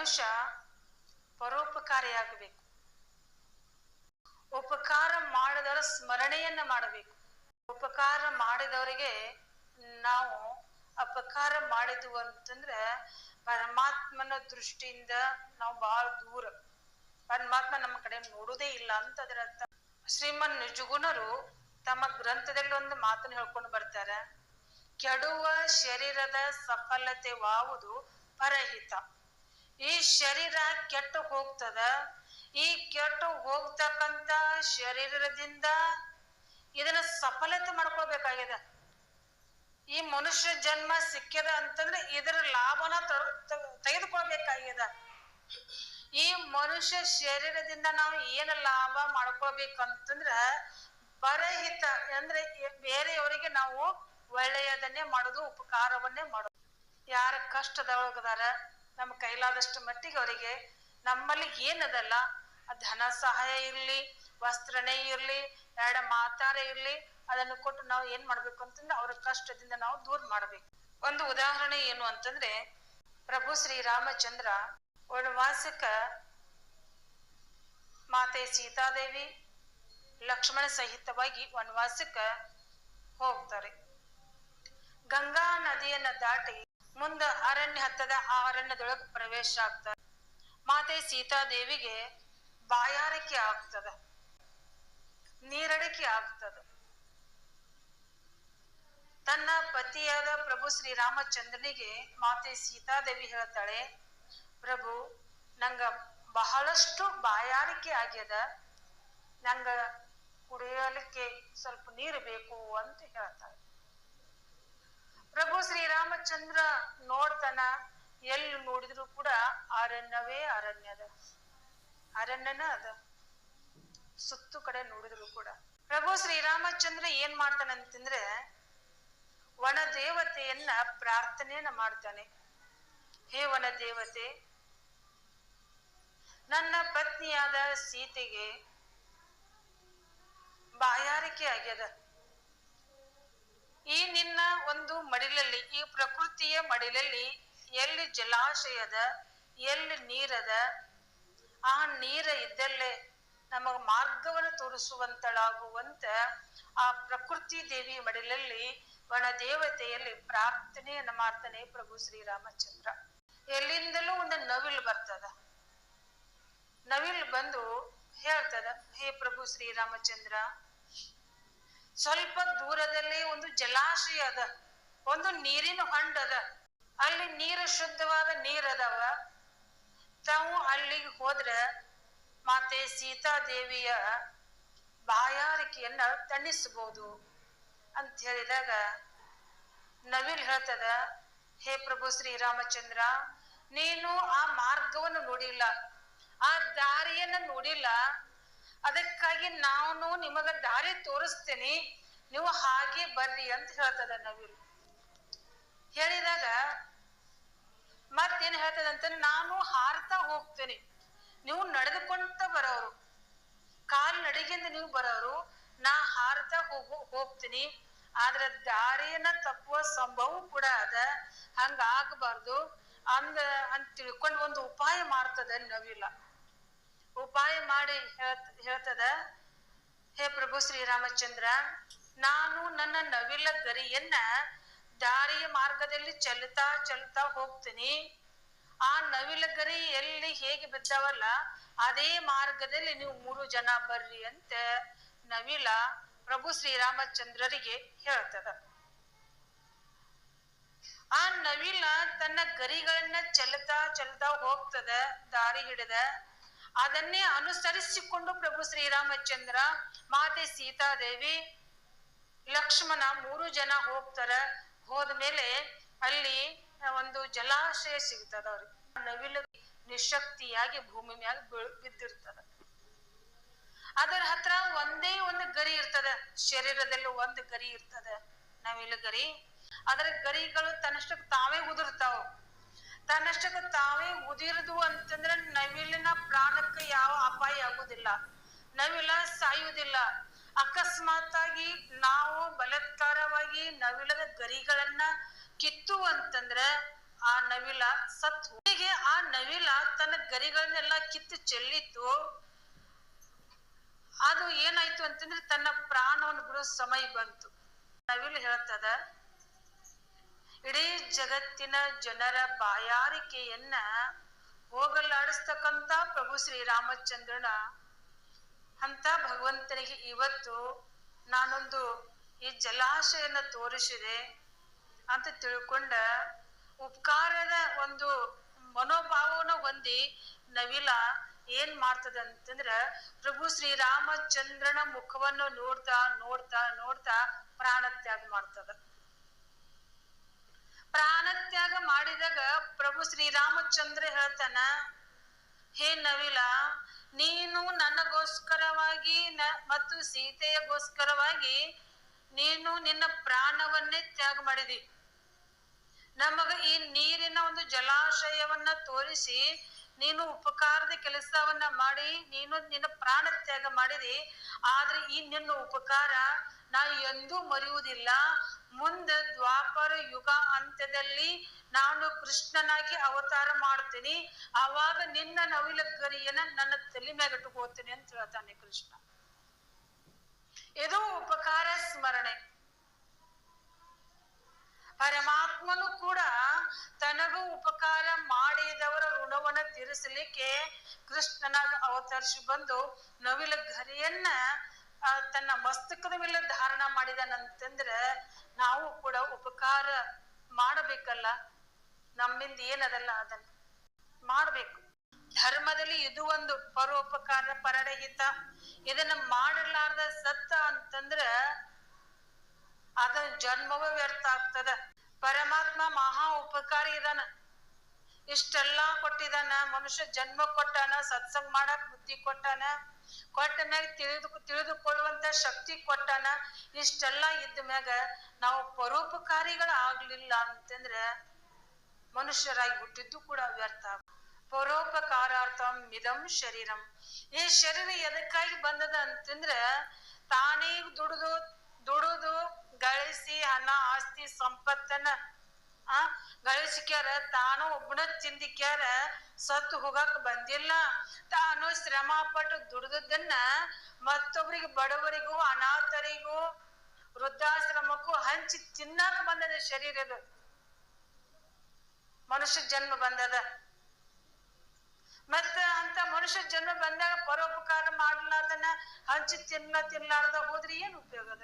ಮನುಷ್ಯ ಪರೋಪಕಾರಿಯಾಗಬೇಕು. ಉಪಕಾರ ಮಾಡಿದವರ ಸ್ಮರಣೆಯನ್ನ ಮಾಡಬೇಕು. ಉಪಕಾರ ಮಾಡಿದವರಿಗೆ ನಾವು ಅಪಕಾರ ಮಾಡಿದ್ವು ಅಂತಂದ್ರೆ ಪರಮಾತ್ಮನ ದೃಷ್ಟಿಯಿಂದ ನಾವು ಬಹಳ ದೂರ. ಪರಮಾತ್ಮ ನಮ್ಮ ಕಡೆ ನೋಡುದೇ ಇಲ್ಲ ಅಂತ ಅದರ ಶ್ರೀಮನ್ ನಿಜಗುಣರು ತಮ್ಮ ಗ್ರಂಥದಲ್ಲಿ ಒಂದು ಮಾತನ್ನು ಹೇಳ್ಕೊಂಡು ಬರ್ತಾರೆ. ಕೆಡುವ ಶರೀರದ ಸಫಲತೆ ವಾವುದು ಪರಹಿತ. ಈ ಶರೀರ ಕೆಟ್ಟು ಹೋಗ್ತದ? ಈ ಕೆಟ್ಟು ಹೋಗ್ತಕ್ಕಂತ ಶರೀರದಿಂದ ಇದನ್ನ ಸಫಲತೆ ಮಾಡ್ಕೋಬೇಕಾಗಿದೆ ಈ ಮನುಷ್ಯ ಜನ್ಮ ಸಿಕ್ಕಿದ ಅಂತಂದ್ರೆ ಇದರ ಲಾಭನ ತೆಗೆದುಕೊಳ್ಬೇಕಾಗಿದೆ. ಈ ಮನುಷ್ಯ ಶರೀರದಿಂದ ನಾವು ಏನು ಲಾಭ ಮಾಡ್ಕೋಬೇಕಂತಂದ್ರ ಬರಹಿತ ಅಂದ್ರೆ ಬೇರೆಯವರಿಗೆ ನಾವು ಒಳ್ಳೆಯದನ್ನೇ ಮಾಡೋದು, ಉಪಕಾರವನ್ನೇ ಮಾಡೋದು. ಯಾರ ಕಷ್ಟದೊಳಗದಾರ? ನಮ್ಮ ಕೈಲಾದಷ್ಟು ಮಟ್ಟಿಗೆ ಅವರಿಗೆ ನಮ್ಮಲ್ಲಿ ಏನದಲ್ಲ? ಧನ ಸಹಾಯ ಇರಲಿ, ವಸ್ತ್ರನೇ ಇರಲಿ ಎರಡ ಮಾತಾರ ಇರಲಿ, ಅದನ್ನು ಕೊಟ್ಟು ನಾವು ಏನ್ ಮಾಡ್ಬೇಕು ಅಂತಂದ್ರೆ ಅವ್ರ ಕಷ್ಟದಿಂದ ನಾವು ದೂರ ಮಾಡ್ಬೇಕು. ಒಂದು ಉದಾಹರಣೆ ಏನು ಅಂತಂದ್ರೆ, ಪ್ರಭು ಶ್ರೀ ರಾಮಚಂದ್ರ ವನವಾಸಕ್ಕ ಮಾತೆ ಸೀತಾದೇವಿ ಲಕ್ಷ್ಮಣ ಸಹಿತವಾಗಿ ವನವಾಸಕ್ಕ ಹೋಗ್ತಾರೆ. ಗಂಗಾ ನದಿಯನ್ನ ದಾಟಿ ಮುಂದ ಅರಣ್ಯ ಹತ್ತದ, ಆ ಅರಣ್ಯದೊಳಗೆ ಪ್ರವೇಶ ಆಗ್ತದ. ಮಾತೆ ಸೀತಾದೇವಿಗೆ ಬಾಯಾರಿಕೆ ಆಗ್ತದ. ನೀರಡಿಕೆ ಆಗ್ತದ. ತನ್ನ ಪತಿಯಾದ ಪ್ರಭು ಶ್ರೀರಾಮಚಂದ್ರನಿಗೆ ಮಾತೆ ಸೀತಾದೇವಿ ಹೇಳ್ತಾಳೆ, ಪ್ರಭು, ನಂಗ ಬಹಳಷ್ಟು ಬಾಯಾರಿಕೆ ಆಗ್ಯದ. ನಂಗ ಕುಡಿಯಲಿಕ್ಕೆ ಸ್ವಲ್ಪ ನೀರು ಬೇಕು ಅಂತ ಹೇಳ್ತಾಳೆ. ಶ್ರೀರಾಮಚಂದ್ರ ನೋಡ್ತಾನ, ಎಲ್ಲಿ ನೋಡಿದ್ರು ಕೂಡ ಅರಣ್ಯವೇ ಅರಣ್ಯದ ಅರಣ್ಯನ ಅದ. ಸುತ್ತು ಕಡೆ ನೋಡಿದ್ರು ಕೂಡ. ಪ್ರಭು ಶ್ರೀರಾಮಚಂದ್ರ ಏನ್ ಮಾಡ್ತಾನಂತಂದ್ರೆ ವನ ದೇವತೆಯನ್ನ ಪ್ರಾರ್ಥನೆಯನ್ನ ಮಾಡ್ತಾನೆ. ಹೇ ವನ ದೇವತೆ ನನ್ನ ಪತ್ನಿಯಾದ ಸೀತೆಗೆ ಬಾಯಾರಿಕೆ ಆಗ್ಯದ. ಈ ಒಂದು ಮಡಿಲಲ್ಲಿ, ಈ ಪ್ರಕೃತಿಯ ಮಡಿಲಲ್ಲಿ ಎಲ್ಲಿ ಜಲಾಶಯದ, ಎಲ್ಲಿ ನೀರದ, ಆ ನೀರ ಇದ್ದಲ್ಲೇ ನಮಗ ಮಾರ್ಗವನ್ನು ತೋರಿಸುವಂತಳಾಗುವಂತ ಆ ಪ್ರಕೃತಿ ದೇವಿ ಮಡಿಲಲ್ಲಿ ವನ ದೇವತೆಯಲ್ಲಿ ಪ್ರಾರ್ಥನೆಯನ್ನ ಮಾಡ್ತಾನೆ ಪ್ರಭು ಶ್ರೀರಾಮಚಂದ್ರ. ಎಲ್ಲಿಂದಲೂ ಒಂದು ನವಿಲು ಬರ್ತದ. ನವಿಲ್ ಬಂದು ಹೇಳ್ತದ, ಹೇ ಪ್ರಭು ಶ್ರೀರಾಮಚಂದ್ರ ಸ್ವಲ್ಪ ದೂರದಲ್ಲಿ ಒಂದು ಜಲಾಶಯ ಅದ. ಒಂದು ನೀರಿನ ಹೊಂಡ ಅದ. ಅಲ್ಲಿ ನೀರು ಶುದ್ಧವಾದ ನೀರ್ ಅದಾವ. ತಾವು ಅಲ್ಲಿಗೆ ಹೋದ್ರ ಮಾತೆ ಸೀತಾದೇವಿಯ ಬಾಯಾರಿಕೆಯನ್ನ ತಣಿಸಬಹುದು ಅಂತ ಹೇಳಿದಾಗ ನವಿಲ್ ಹೇಳ್ತದ, ಹೇ ಪ್ರಭು ಶ್ರೀರಾಮಚಂದ್ರ, ನೀನು ಆ ಮಾರ್ಗವನ್ನು ನೋಡಿಲ್ಲ. ಆ ದಾರಿಯನ್ನ ನೋಡಿಲ್ಲ. ಅದಕ್ಕಾಗಿ ನಾನು ನಿಮಗ ದಾರಿ ತೋರಿಸ್ತೇನೆ. ನೀವು ಹಾಗೆ ಬರ್ರಿ ಅಂತ ಹೇಳ್ತದ ನವಿರು ಹೇಳಿದಾಗ ಮತ್ತೇನ್ ಹೇಳ್ತದಂತ ನಾನು ಹಾರ್ತಾ ಹೋಗ್ತೇನೆ. ನೀವು ನಡೆದುಕೊಂತ ಬರೋರು, ಕಾಲ್ ನಡಿಗೆಯಿಂದ ನೀವು ಬರೋರು, ನಾ ಹಾರ್ತಾ ಹೋಗು, ಹೋಗ್ತೀನಿ. ಆದ್ರ ದಾರಿಯನ್ನ ತಪ್ಪುವ ಸಂಭವ ಕೂಡ ಅದ. ಹಂಗ ಆಗಬಾರ್ದು ಅಂದ ಅಂತ ತಿಳ್ಕೊಂಡು ಒಂದು ಉಪಾಯ ಮಾಡ್ತದ ನವಿಲ. ಉಪಾಯ ಮಾಡಿ ಹೇಳ್ತ, ಹೇಳ್ತದ, ಹೇ ಪ್ರಭು ಶ್ರೀರಾಮಚಂದ್ರ, ನಾನು ನನ್ನ ನವಿಲ ಗರಿಯನ್ನ ದಾರಿಯ ಮಾರ್ಗದಲ್ಲಿ ಚಲುತ್ತಾ ಚಲುತ್ತಾ ಹೋಗ್ತೀನಿ. ಆ ನವಿಲ ಗರಿ ಎಲ್ಲಿ ಹೇಗೆ ಬಿದ್ದಾವಲ್ಲ, ಅದೇ ಮಾರ್ಗದಲ್ಲಿ ನೀವು ಮೂರು ಜನ ಬರ್ರಿ ಅಂತ ನವಿಲ ಪ್ರಭು ಶ್ರೀರಾಮಚಂದ್ರರಿಗೆ ಹೇಳ್ತದ. ಆ ನವಿಲ ತನ್ನ ಗರಿಗಳನ್ನ ಚಲುತ್ತಾ ಚೆಲ್ತಾ ಹೋಗ್ತದ, ದಾರಿ ಹಿಡಿದ. ಅದನ್ನೇ ಅನುಸರಿಸಿಕೊಂಡು ಪ್ರಭು ಶ್ರೀರಾಮಚಂದ್ರ ಮಾತೆ ಸೀತಾದೇವಿ ಲಕ್ಷ್ಮಣ ಮೂರು ಜನ ಹೋಗ್ತಾರ. ಹೋದ್ಮೇಲೆ ಅಲ್ಲಿ ಒಂದು ಜಲಾಶಯ ಸಿಗ್ತದ ಅವ್ರಿಗೆ. ನವಿಲು ನಿಶಕ್ತಿಯಾಗಿ ಭೂಮಿ ಮ್ಯಾಗ ಬಿದ್ದಿರ್ತದ. ಅದರ ಹತ್ರ ಒಂದೇ ಒಂದು ಗರಿ ಇರ್ತದ. ಶರೀರದಲ್ಲೂ ಒಂದು ಗರಿ ಇರ್ತದ. ನವಿಲು ಗರಿ. ಅದರ ಗರಿಗಳು ತನ್ನಷ್ಟಕ್ಕೆ ತಾವೇ ಉದುರ್ತಾವ. ತನ್ನಷ್ಟಕ್ಕೆ ತಾವೇ ಉದಿರದು ಅಂತಂದ್ರೆ ನವಿಲಿನ ಪ್ರಾಣಕ್ಕೆ ಯಾವ ಅಪಾಯ ಆಗುದಿಲ್ಲ ನವಿಲ ಸಾಯುವುದಿಲ್ಲ. ಅಕಸ್ಮಾತ್ ಆಗಿ ನಾವು ಬಲತ್ಕಾರವಾಗಿ ನವಿಲದ ಗರಿಗಳನ್ನ ಕಿತ್ತು ಅಂತಂದ್ರ ಆ ನವಿಲ ಸತ್ ಹೀಗೆ ಆ ನವಿಲ ತನ್ನ ಗರಿಗಳನ್ನೆಲ್ಲ ಕಿತ್ತು ಚೆಲ್ಲಿತ್ತು ಅದು ಏನಾಯ್ತು ಅಂತಂದ್ರೆ ತನ್ನ ಪ್ರಾಣವನ್ನು ಬಿಡೋ ಸಮಯ ಬಂತು. ನವಿಲು ಹೇಳ್ತದ ಇಡೀ ಜಗತ್ತಿನ ಜನರ ಬಾಯಾರಿಕೆಯನ್ನ ಹೋಗಲಾಡಿಸ್ತಕ್ಕಂತ ಪ್ರಭು ಶ್ರೀರಾಮಚಂದ್ರನ ಅಂತ ಭಗವಂತನಿಗೆ ಇವತ್ತು ನಾನೊಂದು ಈ ಜಲಾಶಯನ ತೋರಿಸಿದೆ ಅಂತ ತಿಳ್ಕೊಂಡ ಉಪಕಾರದ ಒಂದು ಮನೋಭಾವನ ಹೊಂದಿ ನವಿಲ ಏನ್ ಮಾಡ್ತದ ಅಂತಂದ್ರ ಪ್ರಭು ಶ್ರೀರಾಮಚಂದ್ರನ ಮುಖವನ್ನು ನೋಡ್ತಾ ನೋಡ್ತಾ ನೋಡ್ತಾ ಪ್ರಾಣತ್ಯಾಗ ಮಾಡ್ತದ. ಪ್ರಾಣತ್ಯಾಗ ಮಾಡಿದಾಗ ಪ್ರಭು ಶ್ರೀರಾಮಚಂದ್ರ ಹೇಳ್ತಾನ, ಹೇ ನವಿಲ, ನೀನು ನನಗೋಸ್ಕರವಾಗಿ ಮತ್ತು ಸೀತೆಯಗೋಸ್ಕರವಾಗಿ ನೀನು ನಿನ್ನ ಪ್ರಾಣವನ್ನೇ ತ್ಯಾಗ ಮಾಡಿದಿ. ನಮಗ ಈ ನೀರಿನ ಒಂದು ಜಲಾಶಯವನ್ನ ತೋರಿಸಿ ನೀನು ಉಪಕಾರದ ಕೆಲಸವನ್ನ ಮಾಡಿ, ನೀನು ನಿನ್ನ ಪ್ರಾಣ ತ್ಯಾಗ ಮಾಡಿದಿ, ಆದ್ರೆ ಈ ನಿನ್ನ ಉಪಕಾರ ನಾ ಎಂದೂ ಮರೆಯುವುದಿಲ್ಲ. ಮುಂದೆ ದ್ವಾಪರ ಯುಗ ಅಂತ್ಯದಲ್ಲಿ ನಾನು ಕೃಷ್ಣನಾಗಿ ಅವತಾರ ಮಾಡ್ತೀನಿ. ಆವಾಗ ನಿನ್ನ ನವಿಲ ಗರಿಯನ್ನ ನನ್ನ ತಲೆ ಮ್ಯಾಗ ಇಟ್ಕೋತೀನಿ ಅಂತ ಹೇಳ್ತಾನೆ ಕೃಷ್ಣ. ಇದು ಉಪಕಾರ ಸ್ಮರಣೆ. ಪರಮಾತ್ಮನು ಕೂಡ ತನಗೂ ಉಪಕಾರ ಮಾಡಿದವರ ಋಣವನ್ನ ತೀರಿಸಲಿಕ್ಕೆ ಕೃಷ್ಣನಾಗ ಅವತರಿಸಿ ಬಂದು ನವಿಲ ಗರಿಯನ್ನ ತನ್ನ ಮಸ್ತಕದ ಮೇಲೆ ಧಾರಣ ಮಾಡಿದನಂತಂದ್ರೆ ನಾವು ಕೂಡ ಉಪಕಾರ ಮಾಡಬೇಕಲ್ಲ? ನಮ್ಮಿಂದ ಏನದಲ್ಲ ಅದನ್ನ? ಮಾಡ್ಬೇಕು. ಧರ್ಮದಲ್ಲಿ ಇದು ಒಂದು ಪರೋಪಕಾರ ಪರಡಹಿತ ಇದನ್ನ ಮಾಡಲಾರ್ದ ಸತ್ತ ಅಂತಂದ್ರ ಜನ್ಮವ ವ್ಯರ್ಥ ಆಗ್ತದ. ಪರಮಾತ್ಮ ಮಹಾ ಉಪಕಾರಿ ಇದಾನ. ಇಷ್ಟೆಲ್ಲಾ ಕೊಟ್ಟಿದಾನ. ಮನುಷ್ಯ ಜನ್ಮ ಕೊಟ್ಟಾನ, ಸತ್ಸಂಗ್ ಮಾಡಕ್ ಬುದ್ಧಿ ಕೊಟ್ಟಾನ, ಕೊಟ್ಟ ಮ್ಯಾಗ ತಿಳಿದು, ತಿಳಿದುಕೊಳ್ಳುವಂತ ಶಕ್ತಿ ಕೊಟ್ಟಾನ. ಇಷ್ಟೆಲ್ಲಾ ಇದ್ದ ಮ್ಯಾಗ ನಾವು ಪರೋಪಕಾರಿಗಳ ಆಗ್ಲಿಲ್ಲ ಅಂತಂದ್ರ ಮನುಷ್ಯರಾಗಿ ಹುಟ್ಟಿದ್ದು ಕೂಡ ವ್ಯರ್ಥ ಪರೋಪಕಾರಾರ್ಥಂ ಮಿದಂ ಶರೀರಂ. ಈ ಶರೀರ ಎದಕ್ಕಾಗಿ ಬಂದದ ಅಂತಂದ್ರ ತಾನೇ ದುಡಿದು ದುಡಿದು ಹಣ ಆಸ್ತಿ ಸಂಪತ್ತನ್ನ, ಆ, ಗಳಿಸಿಕ್ಯಾರ, ತಾನು ಒಬ್ಬನ ತಿಂದಿಕ್ಯಾರ, ಸತ್ತು ಹೋಗಕ್ ಬಂದಿಲ್ಲ. ತಾನು ಶ್ರಮ ಪಟ್ಟು ದುಡಿದದ್ದನ್ನ ಮತ್ತೊಬ್ಬರಿಗೆ ಬಡವರಿಗೂ, ಅನಾಥರಿಗೂ, ವೃದ್ಧಾಶ್ರಮಕ್ಕೂ ಹಂಚಿ ತಿನ್ನಾಕ ಬಂದದ ಶರೀರದ ಮನುಷ್ಯ ಜನ್ಮ ಬಂದದ. ಮತ್ತ ಅಂತ ಮನುಷ್ಯ ಜನ್ಮ ಬಂದಾಗ ಪರೋಪಕಾರ ಮಾಡ್ಲಾರ್ದನ, ಹಂಚಿ ತಿನ್ನ ತಿನ್ಲಾರ್ದ ಹೋದ್ರೆ ಏನ್ ಉಪಯೋಗದ